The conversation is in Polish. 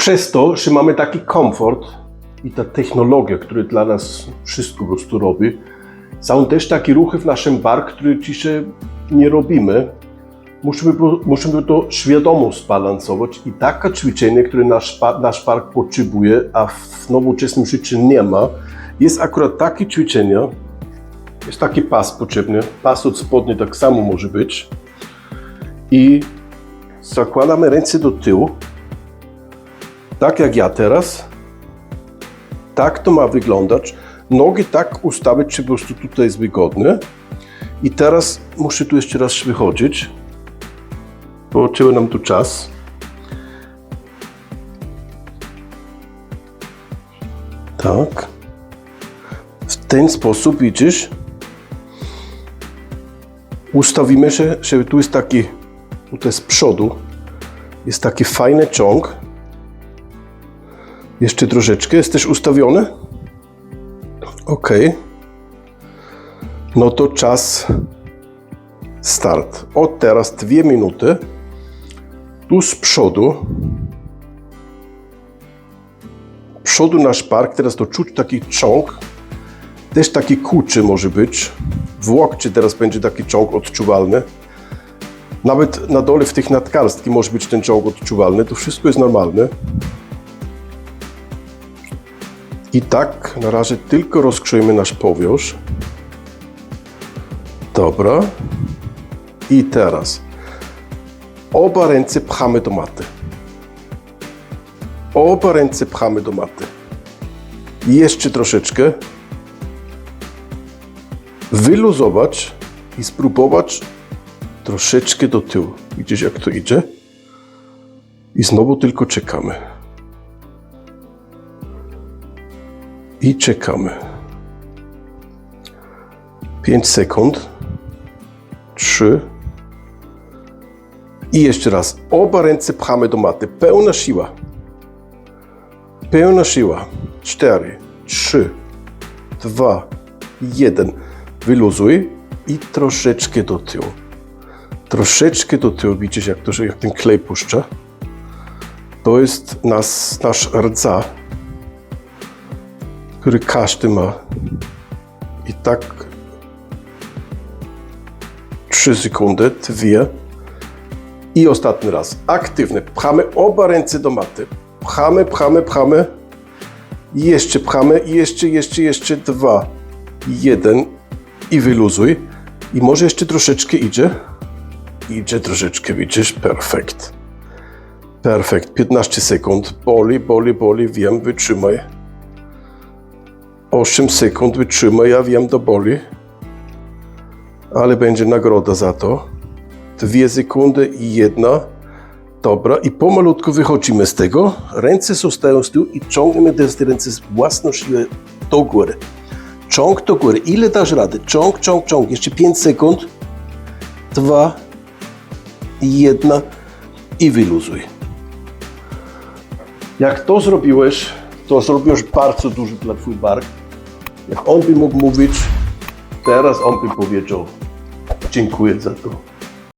Przez to, że mamy taki komfort i ta technologia, która dla nas wszystko po prostu robi, są też takie ruchy w naszym bark, które dzisiaj nie robimy. Musimy, musimy to świadomo zbalansować i takie ćwiczenie, które nasz, nasz park potrzebuje, a w nowoczesnym życiu nie ma, jest akurat takie ćwiczenie, jest taki pas potrzebny, pas od spodni tak samo może być. I zakładamy ręce do tyłu, tak jak ja teraz, tak to ma wyglądać, nogi tak ustawić, czy po prostu tutaj jest wygodne i teraz muszę tu jeszcze raz wychodzić, bo nam tu czas. Tak. W ten sposób widzisz, ustawimy się, że tu jest taki, tutaj z przodu, jest taki fajny ciąg. Jeszcze troszeczkę. Jest też ustawiony? Ok. No to czas start. Od teraz dwie minuty. Tu z przodu. Przodu nasz park, teraz to czuć taki ciąg. Też taki kurczy może być. W łokcie teraz będzie taki ciąg odczuwalny. Nawet na dole w tych nadgarstki może być ten ciąg odczuwalny. To wszystko jest normalne. I tak na razie tylko rozgrzejmy nasz powierzch. Dobra. I teraz oba ręce pchamy do maty. Oba ręce pchamy do maty. Jeszcze troszeczkę. Wyluzować i spróbować troszeczkę do tyłu. Widzisz jak to idzie? I znowu tylko czekamy. I czekamy. 5 sekund. 3. I jeszcze raz. Oba ręce pchamy do maty. Pełna siła. Pełna siła. 4, 3, 2, 1. Wyluzuj i troszeczkę do tyłu. Troszeczkę do tyłu. Widzisz, jak, to, jak ten klej puszcza? To jest nas, nasz rdza, który każdy ma. I tak 3 sekundy, dwie. I ostatni raz. Aktywny. Pchamy oba ręce do maty. Pchamy, pchamy, pchamy. Jeszcze pchamy. Jeszcze, jeszcze, jeszcze. Dwa. Jeden. I wyluzuj. I może jeszcze troszeczkę idzie. Idzie troszeczkę, widzisz? Perfekt. Perfekt. 15 sekund. Boli, boli, boli. Wiem, wytrzymaj. 8 sekund wytrzymaj, ja wiem, to boli. Ale będzie nagroda za to. Dwie sekundy i jedna. Dobra, i pomalutku wychodzimy z tego. Ręce zostają z tyłu i ciągniemy te ręce z własną siłę do góry. Ciąg do góry. Ile dasz rady? Ciąg, ciąg, ciąg. Jeszcze 5 sekund. Dwa, jedna i wyluzuj. Jak to zrobiłeś, to zrobiłeś bardzo dużo dla twój bark. Jak on by mógł mówić, teraz on by powiedział dziękuję za to.